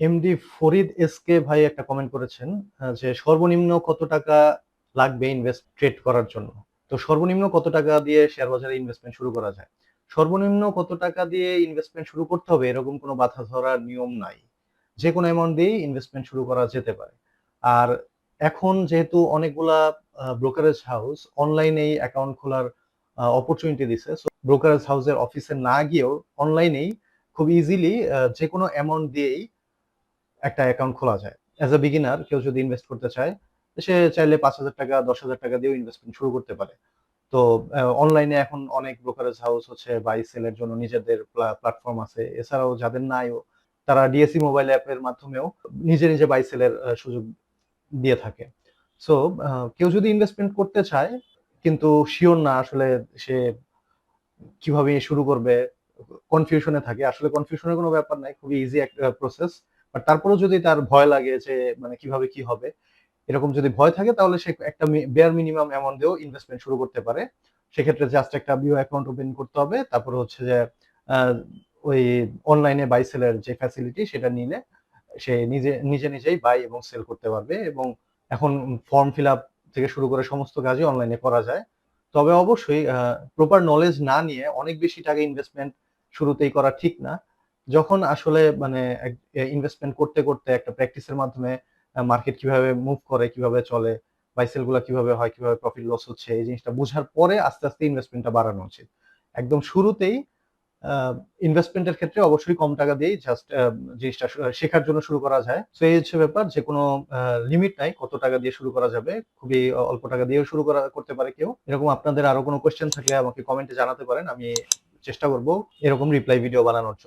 MD Farid SK ভাই একটা comment করেছেন যে সর্বনিম্ন কত টাকা লাগবে ইনভেস্ট ট্রেড করার জন্য? তো সর্বনিম্ন কত টাকা দিয়ে শেয়ার বাজারে ইনভেস্টমেন্ট শুরু করা যায়? সর্বনিম্ন কত টাকা দিয়ে ইনভেস্টমেন্ট শুরু করতে হবে এরকম কোনো বাধা ধরার নিয়ম নাই। যে কোনো অ্যামাউন্ট দিয়েই ইনভেস্টমেন্ট শুরু করা যেতে পারে। আর এখন যেহেতু অনেকগুলা ব্রোকারেজ হাউস অনলাইনেই অ্যাকাউন্ট খোলার অপরচুনিটি দিছে ব্রোকারেজ হাউসের অফিসে না গিয়েও অনলাইনেই খুব ইজিলি যে কোনো অ্যামাউন্ট দিয়েই একটা অ্যাকাউন্ট খোলা যায়। অ্যাজ এ বিগিনার কেউ যদি ইনভেস্ট করতে চায়, সে চাইলে পাঁচ হাজার টাকা, দশ হাজার টাকা দিয়েও ইনভেস্টমেন্ট শুরু করতে পারে। তো অনলাইনে এখন অনেক ব্রোকারেজ হাউস হচ্ছে বাই সেলের জন্য নিজেদের প্ল্যাটফর্ম আছে। এছাড়াও যাদের নাইও তারা ডিএসসি মোবাইল অ্যাপের মাধ্যমেও নিজে নিজে বাই সেলের সুযোগ দিয়ে থাকে। সো কেউ যদি ইনভেস্টমেন্ট করতে চায়, কিন্তু শিওর না আসলে সে কীভাবে শুরু করবে কনফিউশনে থাকে। আসলে কনফিউশনের কোনো ব্যাপার নাই, খুবই ইজি একটা প্রসেস বাট তারপরেও যদি তার ভয় লাগে যে মানে কীভাবে কি হবে, এরকম যদি ভয় থাকে, তাহলে সে একটা বেয়ার মিনিমাম অ্যামাউন্ট দিয়েও ইনভেস্টমেন্ট শুরু করতে পারে। সেক্ষেত্রে জাস্ট একটা বিও অ্যাকাউন্ট ওপেন করতে হবে। তারপরে হচ্ছে যে ওই অনলাইনে বাই সেলের যে ফ্যাসিলিটি সেটা নিলে সে নিজে নিজে নিজেই বাই এবং সেল করতে পারবে। এবং এখন ফর্ম ফিল আপ থেকে শুরু করে সমস্ত কাজই অনলাইনে করা যায়। তবে অবশ্যই প্রপার নলেজ না নিয়ে অনেক বেশি টাকা ইনভেস্টমেন্ট শুরুতেই করা ঠিক না। যখন আসলে মানে ইনভেস্টমেন্ট করতে করতে একটা প্র্যাকটিসের মাধ্যমে মার্কেট কীভাবে মুভ করে, কীভাবে চলে বাইসেলগুলা কীভাবে হয়, কীভাবে প্রফিট লস হচ্ছে, এই জিনিসটা বোঝার পরে আস্তে আস্তে ইনভেস্টমেন্টটা বাড়ানো উচিত। একদম শুরুতেই ইনভেস্টমেন্টের ক্ষেত্রে অবশ্যই কম টাকা দিয়েই জাস্ট জিনিসটা শেখার জন্য শুরু করা যায়। তো এই হচ্ছে ব্যাপার, যে কোনো লিমিট নাই, কত টাকা দিয়ে শুরু করা যাবে, খুবই অল্প টাকা দিয়েও শুরু করা, করতে পারে কেউ। এরকম আপনাদের আরও কোনো কোয়েশ্চেন থাকলে আমাকে কমেন্টে জানাতে পারেন, আমি চেষ্টা করব এরকম রিপ্লাই ভিডিও বানানোর জন্য।